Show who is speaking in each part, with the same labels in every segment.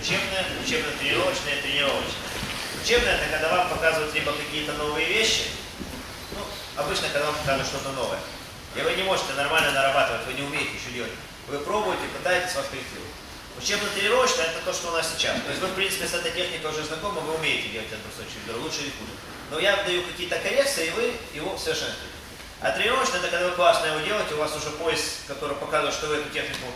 Speaker 1: учебное, учебно-тренировочное, тренировочное. Учебное это когда вам показывают либо какие-то новые вещи, ну, обычно когда вам показывают что-то новое. И вы не можете нормально нарабатывать, вы не умеете еще делать. Вы пробуете, пытаетесь вас корректировать. Учебно-тренировочное это то, что у нас сейчас. То есть вы, в принципе, с этой техникой уже знакомы, вы умеете делать бросочек бедра, лучше или хуже. Но я даю какие-то коррекции, и вы его совершенствуете. А тренировочное это когда вы классно его делаете, у вас уже пояс, который показывает, что вы эту технику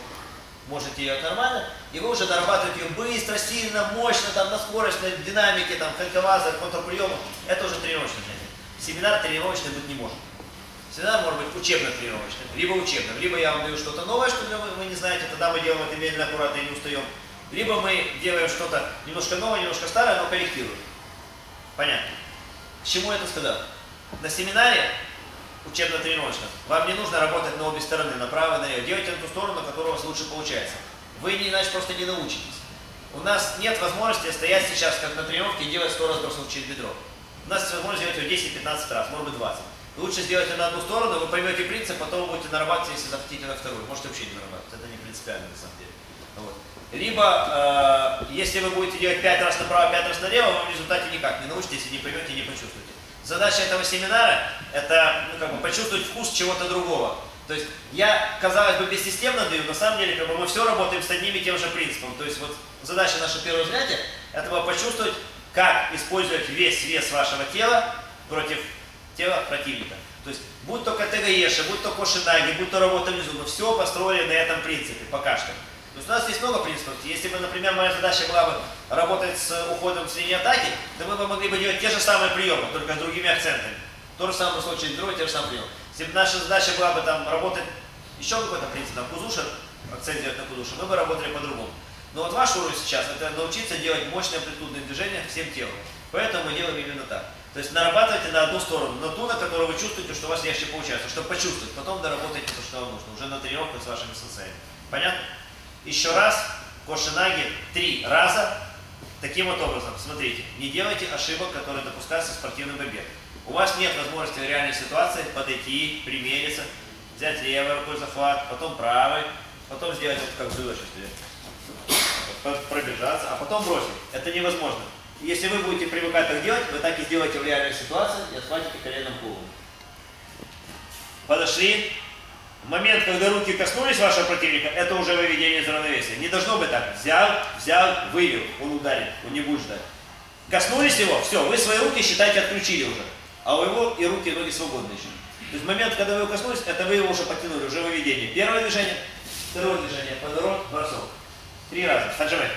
Speaker 1: можете делать нормально, и вы уже дорабатываете ее быстро, сильно, мощно, там, на скорость, на динамике, там, хальковаза, контрприема. Это уже тренировочный. Семинар тренировочный быть не может. Семинар может быть учебно-тренировочным, либо учебным. Либо я вам даю что-то новое, что вы, вы не знаете, тогда мы делаем это медленно, аккуратно и не устаем. Либо мы делаем что-то немножко новое, немножко старое, но корректируем. Понятно. К чему это сказал? На семинаре учебно-тренировочном вам не нужно работать на обе стороны, направо и налево. Делайте на ту сторону, которая у вас лучше получается. Вы не, иначе просто не научитесь. У нас нет возможности стоять сейчас, как на тренировке, и делать 100 раз бросок через бедро. У нас есть возможность сделать его 10-15 раз, может быть 20. Лучше сделайте на одну сторону, вы поймете принцип, потом вы будете нарабатывать, если захотите на вторую. Можете вообще не нарабатывать, это не принципиально на самом деле. Вот. Либо, э, если вы будете делать 5 раз направо, 5 раз налево, вы в результате никак не научитесь и не поймете, и не почувствуете. Задача этого семинара – это ну, как бы, почувствовать вкус чего-то другого. То есть я, казалось бы, бессистемно даю, на самом деле как бы, мы все работаем с одним и тем же принципом. То есть вот задача нашего первого занятия – это было почувствовать, как использовать весь вес вашего тела против тела противника. То есть будь то КТГЕши, будь то Кошинаги, будь то работа внизу, мы все построили на этом принципе пока что. То есть у нас есть много принципов. Если бы, например, моя задача была бы работать с уходом с линии атаки, то мы бы могли бы делать те же самые приемы, только с другими акцентами. То же самое случае другой, те же самые приемы. Если бы наша задача была бы там работать еще какой-то принцип, там кузуша, акцент делать на кузуша, мы бы работали по-другому. Но вот ваш уровень сейчас это научиться делать мощные амплитудные движения всем телом. Поэтому мы делаем именно так. То есть нарабатывайте на одну сторону, на ту, на которую вы чувствуете, что у вас легче получается, чтобы почувствовать. Потом доработайте то, что вам нужно, уже на тренировках с вашими сенсеями. Понятно? Еще раз, кошинаги три раза. Таким вот образом, смотрите, не делайте ошибок, которые допускаются в спортивной борьбе. У вас нет возможности в реальной ситуации подойти, примериться, взять левой рукой захват, потом правой, потом сделать вот как вот, пробежаться, а потом бросить. Это невозможно. Если вы будете привыкать так делать, вы так и сделаете в реальной ситуации и отхватите коленом голову. Подошли. Момент, когда руки коснулись вашего противника, это уже выведение из равновесия. Не должно быть так. Взял, взял, вывел, он ударит, он не будет ждать. Коснулись его, все, вы свои руки, считайте, отключили уже. А у его и руки, и ноги свободны еще. То есть момент, когда вы его коснулись, это вы его уже потянули, уже выведение. Первое движение, второе движение, подворот, бросок. Три раза. Отжимай.